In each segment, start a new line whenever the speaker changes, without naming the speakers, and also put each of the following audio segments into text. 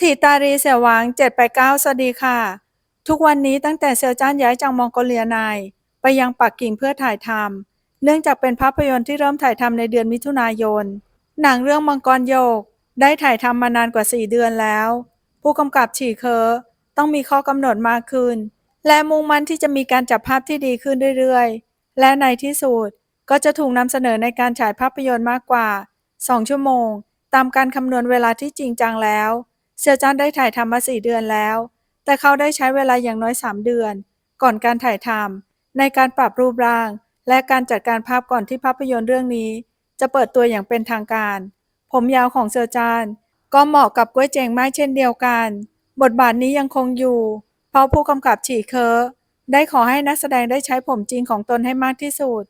ถีตารีเสี่ยวหวางเจ็ดไปเก้าสวัสดีค่ะ ทุกวันนี้ตั้งแต่เซียวจ้านย้ายจากมองโกเลียในไปยังปักกิ่งเพื่อถ่ายทำเนื่องจากเป็นภาพยนตร์ที่เริ่มถ่ายทำในเดือนมิถุนายน หนังเรื่องมังกรโยก ได้ถ่ายทำมานานกว่า 4 เดือนแล้ว ผู้กำกับฉีเคอต้องมีข้อกำหนดมากขึ้น และมุ่งมั่นที่จะมีการจับภาพที่ดีขึ้นเรื่อยๆ และในที่สุดก็จะถูกนำเสนอในการฉายภาพยนตร์มากกว่า 2 ชั่วโมง ตามการคำนวณเวลาที่จริงจังแล้ว เซียวจ้านได้ถ่ายทำมาสี่เดือนแล้ว แต่เขาได้ใช้เวลาอย่างน้อย 3 เดือน ก่อนการถ่ายทำในการปรับรูปร่าง และการจัดการภาพก่อนที่ภาพยนตร์เรื่องนี้ จะเปิดตัวอย่างเป็นทางการ ผมยาวของเซียวจาน ก็เหมาะกับก้วยเจงไมากเช่นเดียวกัน บทบาทนี้ยังคงอยู่ เพราะผู้กำกับฉีเคอได้ขอให้นักแสดงได้ใช้ผมจริงของตนให้มากที่สุด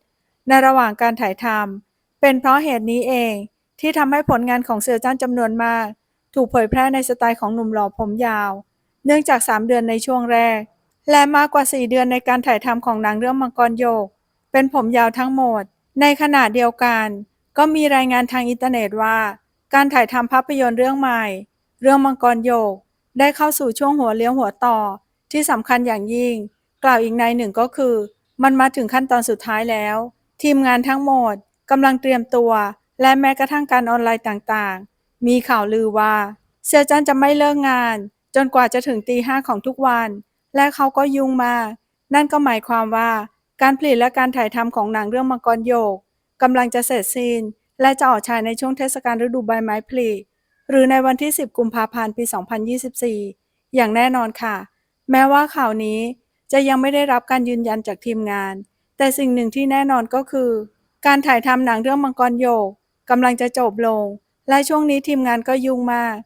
ในระหว่างการถ่ายทำเป็นเพราะเหตุนี้เองที่ทำให้ผลงานของเซียวจ้านจำนวนมาก ถูกเผยแพร่ในสไตล์ของหนุ่มหล่อผมยาว เนื่องจาก 3 เดือนในช่วงแรก และมากกว่า 4 เดือนในการถ่ายทำของหนังเรื่องมังกรโยก เป็นผมยาวทั้งหมด ในขณะเดียวกัน ก็มีรายงานทางอินเทอร์เน็ตว่า การถ่ายทำภาพยนตร์เรื่องใหม่ เรื่องมังกรโยก ได้เข้าสู่ช่วงหัวเลี้ยวหัวต่อ ที่สำคัญอย่างยิ่ง กล่าวอีกในหนึ่งก็คือ มันมาถึงขั้นตอนสุดท้ายแล้ว ทีมงานทั้งหมดกำลังเตรียมตัว และแม้กระทั่งการออนไลน์ต่างๆ มีข่าวลือว่าเซียจันจะไม่เลิกงาน จนกว่าจะถึงตีห้าของทุกวัน และเขาก็ยุ่งมาก นั่นก็หมายความว่า การผลิตและการถ่ายทำของหนังเรื่องมังกรโยกกำลังจะเสร็จสิ้น และจะออกฉายในช่วงเทศกาลฤดูใบไม้ผลิหรือในวันที่ 10 กุมภาพันธ์ปี 2024 อย่างแน่นอนค่ะ แม้ว่าข่าวนี้จะยังไม่ได้รับการยืนยันจากทีมงาน แต่สิ่งหนึ่งที่แน่นอนก็คือ การถ่ายทำหนังเรื่องมังกรโยกกำลังจะจบลง และช่วงนี้ทีมงานก็ยุ่งมาก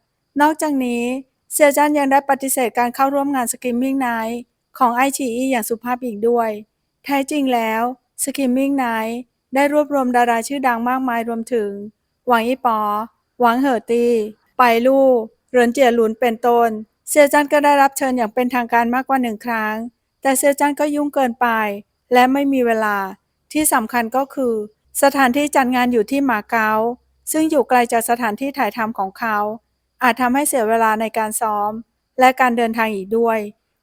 นอกจากนี้เซียจันยังได้ปฏิเสธการเข้าร่วมงานสกิมมิ่งไนท์ของไอชีอีอย่างสุภาพอีกด้วย แท้จริงแล้วสกิมมิ่งไนท์ได้รวบรวมดาราชื่อดังมากมายรวมถึง หวังอีป๋อหวังเหอตี ไปลู่เหรินเจียหลุนเป็นต้น เซียจันก็ได้รับเชิญอย่างเป็นทางการมากกว่าหนึ่งครั้ง แต่เซียจันก็ยุ่งเกินไป และไม่มีเวลา ที่สำคัญก็คือ สถานที่จัดงานอยู่ที่หมาเก๊า ซึ่งอยู่ไกลจากสถานที่ถ่ายทำของเขา อาจทำให้เสียเวลาในการซ้อม และการเดินทางอีกด้วย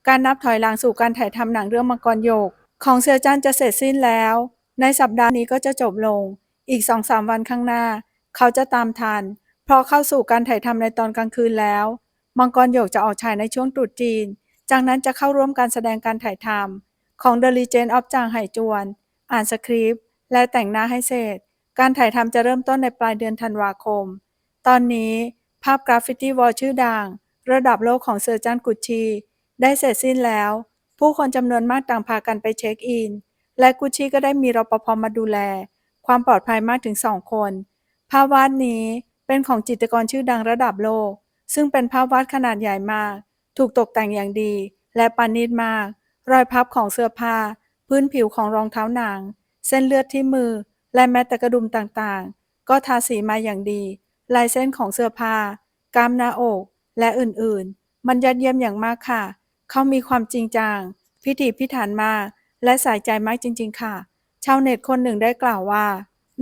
การนับถอยหลังสู่การถ่ายทำหนังเรื่องมังกรโยก ของเซียจันจะเสร็จสิ้นแล้ว ในสัปดาห์นี้ก็จะจบลง อีกสองสามวันข้างหน้า เขาจะตามทัน เพราะเข้าสู่การถ่ายทำในตอนกลางคืนแล้ว มังกรโยกจะออกฉายในช่วงตรุษจีน จากนั้นจะเข้าร่วมการแสดงการถ่ายทำของ The Legend of จางไหจวน อ่านสคริปต์และแต่งหน้าให้เสร็จ การถ่ายทำจะเริ่มต้นในปลายเดือนธันวาคม ตอนนี้ภาพกราฟฟิตี้วอลชื่อดัง ระดับโลกของเซอร์จันกุชชี ได้เสร็จสิ้นแล้ว ผู้คนจำนวนมากต่างพากันไปเช็คอิน และกุชชีก็ได้มีรปภมาดูแล ความปลอดภัยมากถึงสองคน ภาพวาดนี้เป็นของจิตรกรชื่อดังระดับโลก ซึ่งเป็นภาพวาดขนาดใหญ่มาก ถูกตกแต่งอย่างดี และปานีตมาก รอยพับของเสื้อผ้า พื้นผิวของรองเท้าหนัง เส้นเลือดที่มือ และแม้แต่กระดุมต่างๆ ก็ทาสีมาอย่างดี ลายเส้นของเสื้อผ้ากล้ามหน้าอก และอื่นๆ มันยอดเยี่ยมอย่างมากค่ะ เขามีความจริงจัง พิถีพิถันมาก และใส่ใจมากจริง ๆ ค่ะ ชาวเน็ตคนหนึ่งได้กล่าวว่า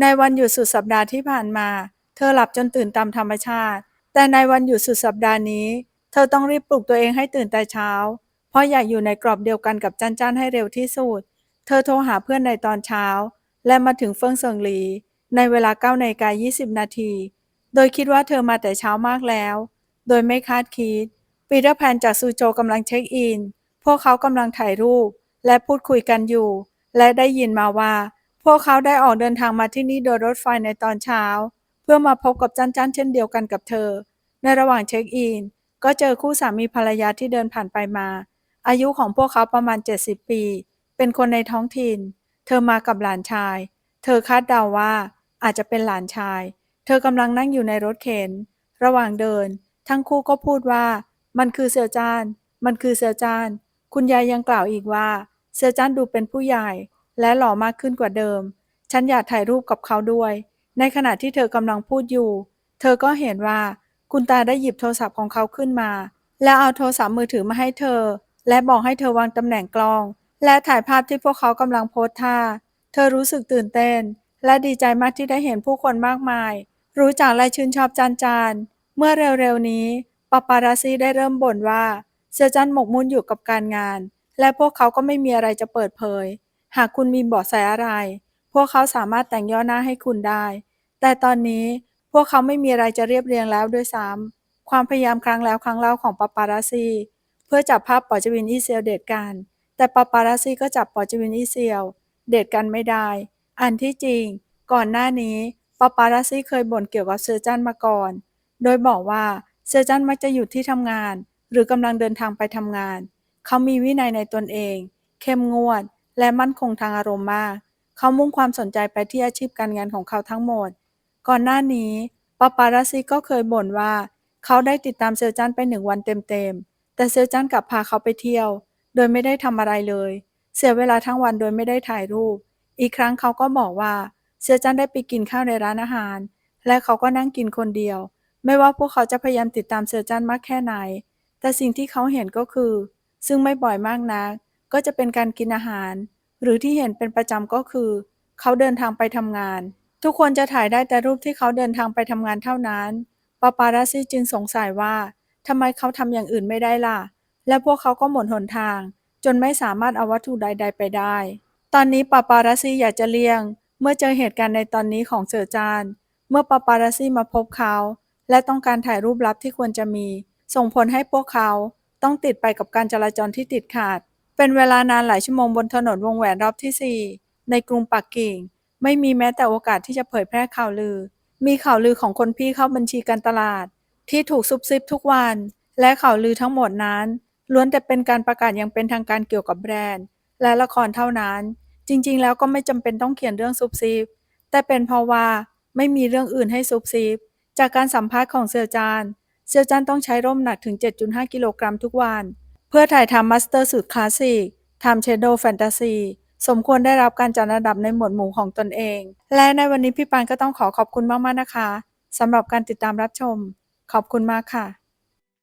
ในวันหยุดสุดสัปดาห์ที่ผ่านมา เธอหลับจนตื่นตามธรรมชาติ แต่ในวันหยุดสุดสัปดาห์นี้ เธอต้องรีบปลุกตัวเองให้ตื่นแต่เช้า เพราะอยากอยู่ในกรอบเดียวกันกับจันจันให้เร็วที่สุด เธอโทรหาเพื่อนในตอนเช้า และมาถึงเฟิงเซิงหลี ในเวลา9นาฬิกา20 นาที โดยคิดว่าเธอมาแต่เช้ามากแล้ว โดยไม่คาดคิด ปีเตอร์แพนจากซูโจกำลังเช็คอิน พวกเขากำลังถ่ายรูป และพูดคุยกันอยู่ และได้ยินมาว่า พวกเขาได้ออกเดินทางมาที่นี่โดยรถไฟในตอนเช้า เพื่อมาพบกับจันจันเช่นเดียวกันกับเธอ ในระหว่างเช็คอิน ก็เจอคู่สามีภรรยาที่เดินผ่านไปมา อายุของพวกเขาประมาณ 70 ปี เป็นคนในท้องถิ่น เธอมากับหลานชาย เธอคาดเดาว่าอาจจะเป็นหลานชาย เธอกำลังนั่งอยู่ในรถเข็น ระหว่างเดิน ทั้งคู่ก็พูดว่า มันคือเซียวจาน มันคือเซียวจาน คุณยายยังกล่าวอีกว่าเซียวจานดูเป็นผู้ใหญ่ และหล่อมากขึ้นกว่าเดิม ฉันอยากถ่ายรูปกับเขาด้วย ในขณะที่เธอกำลังพูดอยู่ เธอก็เห็นว่าคุณตาได้หยิบโทรศัพท์ของเขาขึ้นมา แล้วเอาโทรศัพท์มือถือมาให้เธอ และบอกให้เธอวางตำแหน่งกล้อง และถ่ายภาพที่พวกเขากำลังโพสท่า เธอรู้สึกตื่นเต้น และดีใจมากที่ได้เห็นผู้คนมากมาย รู้จักและชื่นชอบจานจาน เมื่อเร็วๆนี้ปาปาราซีได้เริ่มบ่นว่าเซียจันหมกมุ่นอยู่กับการงาน และพวกเขาก็ไม่มีอะไรจะเปิดเผย หากคุณมีเบาะแสอะไร พวกเขาสามารถแต่งย่อหน้าให้คุณได้ แต่ตอนนี้พวกเขาไม่มีอะไรจะเรียบเรียงแล้วด้วยซ้ำความพยายามครั้งแล้วครั้งเล่าของปาปาราซี เพื่อจับภาพปอจวินอีเซียวเดทกัน แต่ปาปาราซีก็จับปอจิวินอีเซียว เดทกันไม่ได้ อันที่จริง ก่อนหน้านี้ปาปาราซีเคยบ่นเกี่ยวกับเซอร์จันมาก่อน โดยบอกว่าเซอร์จันมักจะอยู่ที่ทำงาน หรือกำลังเดินทางไปทำงาน เขามีวินัยในตนเอง เข้มงวด และมั่นคงทางอารมณ์มาก เขามุ่งความสนใจไปที่อาชีพการงานของเขาทั้งหมด ก่อนหน้านี้ปาปาราซีก็เคยบ่นว่า เขาได้ติดตามเซอร์จันไปหนึ่งวันเต็มๆแต่เซอร์จันกลับพาเขาไปเที่ยว โดยไม่ได้ทำอะไรเลย เสียเวลาทั้งวันโดยไม่ได้ถ่ายรูป อีกครั้งเขาก็บอกว่าเซอร์จันได้ไปกินข้าวในร้านอาหาร และเขาก็นั่งกินคนเดียว ไม่ว่าพวกเขาจะพยายามติดตามเซอร์จันมากแค่ไหน แต่สิ่งที่เขาเห็นก็คือ ซึ่งไม่บ่อยมากนัก ก็จะเป็นการกินอาหาร หรือที่เห็นเป็นประจำก็คือ เขาเดินทางไปทำงาน ทุกคนจะถ่ายได้แต่รูปที่เขาเดินทางไปทำงานเท่านั้นปาปาราซีจึงสงสัยว่าทำไมเขาทำอย่างอื่นไม่ได้ล่ะ และพวกเขาก็หมดหนทาง จนไม่สามารถเอาวัตถุใด ๆ ไปได้ ตอนนี้ปาปาราซีอยากจะเลี่ยง เมื่อเจอเหตุการณ์ในตอนนี้ของเซอร์จาน เมื่อปาปาราซีมาพบเขา และต้องการถ่ายรูปลับที่ควรจะมี ส่งผลให้พวกเขาต้องติดไปกับการจราจรที่ติดขัด เป็นเวลานานหลายชั่วโมงบนถนนวงแหวนรอบที่ 4 ในกรุงปักกิ่ง ไม่มีแม้แต่โอกาสที่จะเผยแพร่ข่าวลือ มีข่าวลือของคนพี่เข้าบัญชีการตลาด ที่ถูกซุบซิบทุกวัน และข่าวลือทั้งหมดนั้น ล้วนแต่เป็นการประกาศอย่างเป็นทางการเกี่ยวกับแบรนด์ และละครเท่านั้น จริง ๆ แล้วก็ไม่จำเป็นต้องเขียนเรื่องซุบซิบแต่เป็นเพราะว่าไม่มีเรื่องอื่นให้ซุบซิบจากการสัมภาษณ์ของเซียวจานเซียวจานต้องใช้ร่มหนักถึง 7.5 กิโลกรัมทุกวัน เพื่อถ่ายทำมาสเตอร์สุดคลาสสิกทำเชโดแฟนตาซีสมควรได้รับการจัดอันดับในหมวดหมู่ของตนเอง และในวันนี้พี่ปานก็ต้องขอขอบคุณมากๆนะคะสำหรับการติดตามรับชม ขอบคุณมากค่ะ